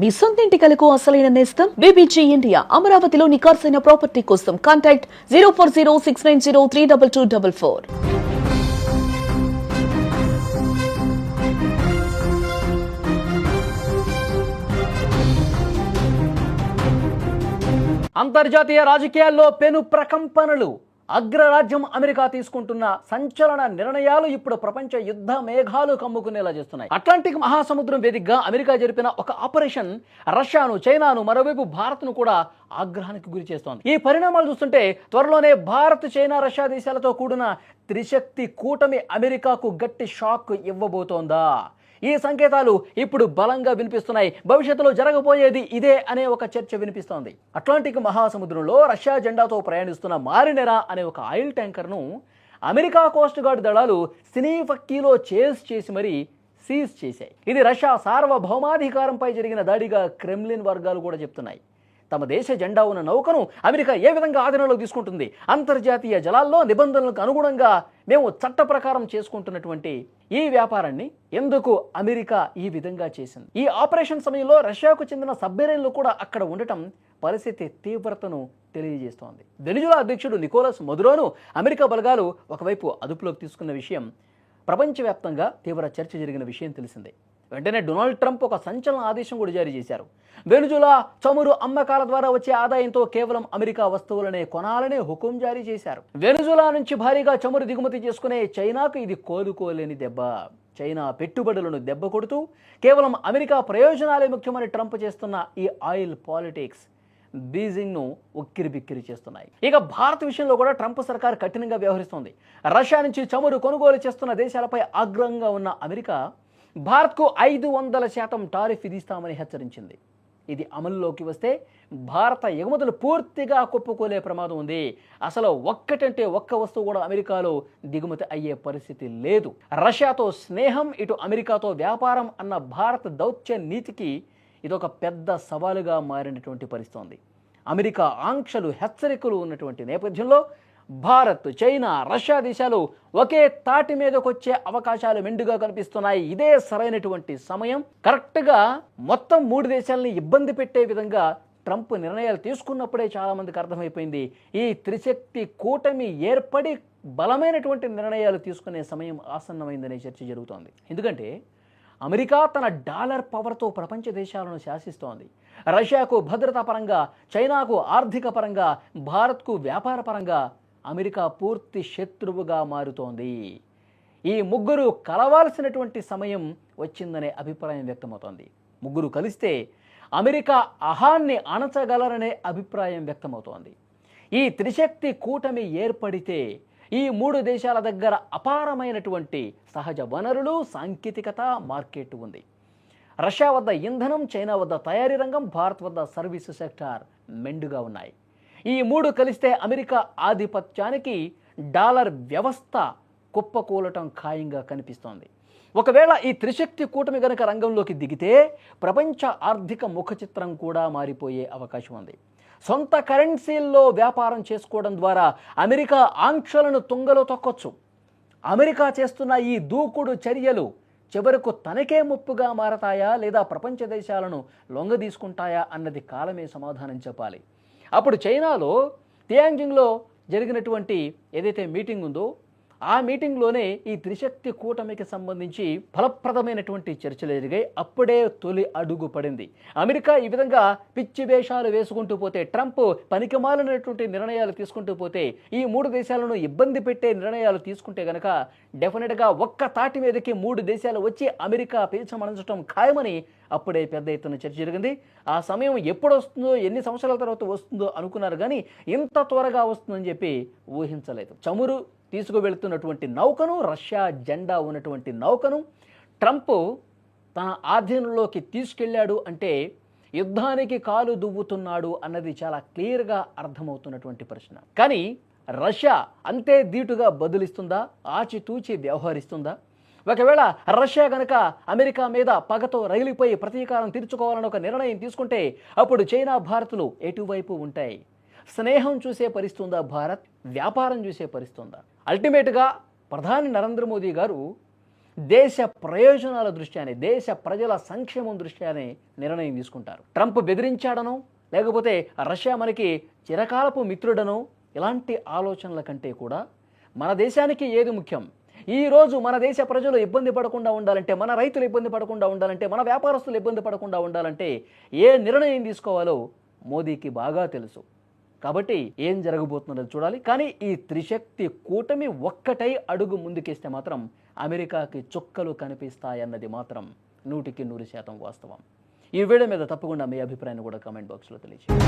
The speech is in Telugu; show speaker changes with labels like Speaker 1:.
Speaker 1: మీ సొంతింటి కలకు అసలైన నేస్తం? బీబీజీ ఇండియా అమరావతిలో నికార్సైన ప్రాపర్టీ కోసం contact zero four zero six nine zero three double two double four.
Speaker 2: అంతర్జాతీయ రాజకీయాల్లో పెను ప్రకంపనలు. అగ్రరాజ్యం అమెరికా తీసుకుంటున్న సంచలన నిర్ణయాలు ఇప్పుడు ప్రపంచ యుద్ధ మేఘాలు కమ్ముకునేలా చేస్తున్నాయి. అట్లాంటిక్ మహాసముద్రం వేదికగా అమెరికా జరిపిన ఒక ఆపరేషన్ రష్యాను చైనాను మరోవైపు భారత్ను కూడా ఆగ్రహానికి గురి చేస్తోంది. ఈ పరిణామాలు చూస్తుంటే త్వరలోనే భారత్ చైనా రష్యా దేశాలతో కూడిన త్రిశక్తి కూటమి అమెరికాకు గట్టి షాక్ ఇవ్వబోతోందా? ఈ సంకేతాలు ఇప్పుడు బలంగా వినిపిస్తున్నాయి. భవిష్యత్తులో జరగబోయేది ఇదే అనే ఒక చర్చ వినిపిస్తోంది. అట్లాంటిక్ మహాసముద్రంలో రష్యా జెండాతో ప్రయాణిస్తున్న మారినెరా అనే ఒక ఆయిల్ ట్యాంకర్ను అమెరికా కోస్ట్ గార్డ్ దళాలు సినీఫక్కీలో చేజ్ చేసి మరీ సీజ్ చేశాయి. ఇది రష్యా సార్వభౌమాధికారంపై జరిగిన దాడిగా క్రెమ్లిన్ వర్గాలు కూడా చెప్తున్నాయి. తమ దేశ జెండా ఉన్న నౌకను అమెరికా ఏ విధంగా ఆధీనంలోకి తీసుకుంటుంది? అంతర్జాతీయ జలాల్లో నిబంధనలకు అనుగుణంగా మేము చట్ట ప్రకారం చేసుకుంటున్నటువంటి ఈ వ్యాపారాన్ని ఎందుకు అమెరికా ఈ విధంగా చేసింది? ఈ ఆపరేషన్ సమయంలో రష్యాకు చెందిన సబ్మెరైన్లు కూడా అక్కడ ఉండటం పరిస్థితి తీవ్రతను తెలియజేస్తోంది. వెనిజులా అధ్యక్షుడు నికోలస్ మదురోను అమెరికా బలగాలు ఒకవైపు అదుపులోకి తీసుకున్న విషయం ప్రపంచవ్యాప్తంగా తీవ్ర చర్చ జరిగిన విషయం తెలిసిందే. వెంటనే డొనాల్డ్ ట్రంప్ ఒక సంచలన ఆదేశం కూడా జారీ చేశారు. వెనుజులా చమురు అమ్మకాల ద్వారా వచ్చే ఆదాయంతో కేవలం అమెరికా వస్తువులనే కొనాలనే హుకుం జారీ చేశారు. వెనుజులా నుంచి భారీగా చమురు దిగుమతి చేసుకునే చైనాకు ఇది కోలుకోలేని దెబ్బ. చైనా పెట్టుబడులను దెబ్బ కొడుతూ కేవలం అమెరికా ప్రయోజనాలే ముఖ్యమని ట్రంప్ చేస్తున్న ఈ ఆయిల్ పాలిటిక్స్ బీజింగ్ను ఉక్కిరి బిక్కిరి చేస్తున్నాయి. ఇక భారత్ విషయంలో కూడా ట్రంప్ సర్కార్ కఠినంగా వ్యవహరిస్తోంది. రష్యా నుంచి చమురు కొనుగోలు చేస్తున్న దేశాలపై ఆగ్రహంగా ఉన్న అమెరికా భారత్కు ఐదు వందల శాతం టారిఫ్ విధిస్తామని హెచ్చరించింది. ఇది అమలులోకి వస్తే భారత ఎగుమతులు పూర్తిగా కొప్పుకోలే ప్రమాదం ఉంది. అసలు ఒక్కటంటే ఒక్క వస్తువు కూడా అమెరికాలో దిగుమతి అయ్యే పరిస్థితి లేదు. రష్యాతో స్నేహం ఇటు అమెరికాతో వ్యాపారం అన్న భారత దౌత్య నీతికి ఇదొక పెద్ద సవాలుగా మారినటువంటి పరిస్థితి ఉంది అమెరికా ఆంక్షలు హెచ్చరికలు ఉన్నటువంటి నేపథ్యంలో భారత్ చైనా రష్యా దేశాలు ఒకే తాటి మీదకు వచ్చే అవకాశాలు మెండుగా కనిపిస్తున్నాయి. ఇదే సరైనటువంటి సమయం. కరెక్ట్గా మొత్తం మూడు దేశాలని ఇబ్బంది పెట్టే విధంగా ట్రంప్ నిర్ణయాలు తీసుకున్నప్పుడే చాలామందికి అర్థమైపోయింది. ఈ త్రిశక్తి కూటమి ఏర్పడి బలమైనటువంటి నిర్ణయాలు తీసుకునే సమయం ఆసన్నమైందనే చర్చ జరుగుతోంది. ఎందుకంటే అమెరికా తన డాలర్ పవర్తో ప్రపంచ దేశాలను శాసిస్తోంది. రష్యాకు భద్రతా పరంగా చైనాకు ఆర్థిక పరంగా భారత్కు వ్యాపార పరంగా అమెరికా పూర్తి శత్రువుగా మారుతోంది. ఈ ముగ్గురు కలవాల్సినటువంటి సమయం వచ్చిందనే అభిప్రాయం వ్యక్తమవుతోంది. ముగ్గురు కలిస్తే అమెరికా అహాన్ని అణచగలరనే అభిప్రాయం వ్యక్తమవుతోంది. ఈ త్రిశక్తి కూటమి ఏర్పడితే ఈ మూడు దేశాల దగ్గర అపారమైనటువంటి సహజ వనరులు సాంకేతికత మార్కెట్ ఉంది. రష్యా వద్ద ఇంధనం చైనా వద్ద తయారీ రంగం భారత్ వద్ద సర్వీసు సెక్టార్ మెండుగా ఉన్నాయి. ఈ మూడు కలిస్తే అమెరికా ఆధిపత్యానికి డాలర్ వ్యవస్థ కుప్పకూలటం ఖాయంగా కనిపిస్తోంది. ఒకవేళ ఈ త్రిశక్తి కూటమి గనక రంగంలోకి దిగితే ప్రపంచ ఆర్థిక ముఖ చిత్రం కూడా మారిపోయే అవకాశం ఉంది. సొంత కరెన్సీల్లో వ్యాపారం చేసుకోవడం ద్వారా అమెరికా ఆంక్షలను తుంగలో తొక్కొచ్చు. అమెరికా చేస్తున్న ఈ దూకుడు చర్యలు చివరకు తనకే ముప్పుగా మారతాయా లేదా ప్రపంచ దేశాలను లొంగదీసుకుంటాయా అన్నది కాలమే సమాధానం చెప్పాలి. అప్పుడు చైనాలో తియాంజింగ్లో జరిగినటువంటి ఏదైతే మీటింగ్ ఉందో ఆ మీటింగ్లోనే ఈ త్రిశక్తి కూటమికి సంబంధించి ఫలప్రదమైనటువంటి చర్చలు జరిగాయి. అప్పుడే తొలి అడుగు పడింది. అమెరికా ఈ విధంగా పిచ్చి వేషాలు వేసుకుంటూ పోతే ట్రంప్ పనికిమాలినటువంటి నిర్ణయాలు తీసుకుంటూ పోతే ఈ మూడు దేశాలను ఇబ్బంది పెట్టే నిర్ణయాలు తీసుకుంటే గనక డెఫినెట్గా ఒక్క తాటి మీదకి మూడు దేశాలు వచ్చి అమెరికా పీల్చమనచడం ఖాయమని అప్పుడే పెద్ద ఎత్తున చర్చ జరిగింది. ఆ సమయం ఎప్పుడు వస్తుందో ఎన్ని సంవత్సరాల తర్వాత వస్తుందో అనుకున్నారు కానీ ఇంత త్వరగా వస్తుందని చెప్పి ఊహించలేదు. చమురు తీసుకువెళ్తున్నటువంటి నౌకను రష్యా జెండా ఉన్నటువంటి నౌకను ట్రంప్ తన ఆధీనంలోకి తీసుకెళ్ళాడు అంటే యుద్ధానికి కాలు దువ్వుతున్నాడు అన్నది చాలా క్లియర్గా అర్థమవుతున్నటువంటి ప్రశ్న. కానీ రష్యా అంతే ధీటుగా బదులిస్తుందా? ఆచితూచి వ్యవహరిస్తుందా? ఒకవేళ రష్యా గనక అమెరికా మీద పగతో రైలుపై ప్రతీకారం తీర్చుకోవాలని ఒక నిర్ణయం తీసుకుంటే అప్పుడు చైనా భారత్లు ఎటువైపు ఉంటాయి? స్నేహం చూసే పరిస్తుందా భారత్? వ్యాపారం చూసే పరిస్తుందా అల్టిమేట్గా ప్రధాని నరేంద్ర మోదీ గారు దేశ ప్రయోజనాల దృష్ట్యానే దేశ ప్రజల సంక్షేమం దృష్ట్యానే నిర్ణయం తీసుకుంటారు. ట్రంప్ బెదిరించాడనో లేకపోతే రష్యా మనకి చిరకాలపు మిత్రుడనో ఇలాంటి ఆలోచనల కంటే కూడా మన దేశానికి ఏది ముఖ్యం? ఈ రోజు మన దేశ ప్రజలు ఇబ్బంది పడకుండా ఉండాలంటే మన రైతులు ఇబ్బంది పడకుండా ఉండాలంటే మన వ్యాపారస్తులు ఇబ్బంది పడకుండా ఉండాలంటే ఏ నిర్ణయం తీసుకోవాలో మోదీకి బాగా తెలుసు. కాబట్టి ఏం జరగబోతుందో చూడాలి. కానీ ఈ త్రిశక్తి కూటమి ఒక్కటై అడుగు ముందుకేస్తే మాత్రం అమెరికాకి చుక్కలు కనిపిస్తాయన్నది మాత్రం నూటికి నూరు శాతం వాస్తవం. ఈ వీడియో మీద తప్పకుండా మీ అభిప్రాయాన్ని కూడా కామెంట్ బాక్స్లో తెలియజేయండి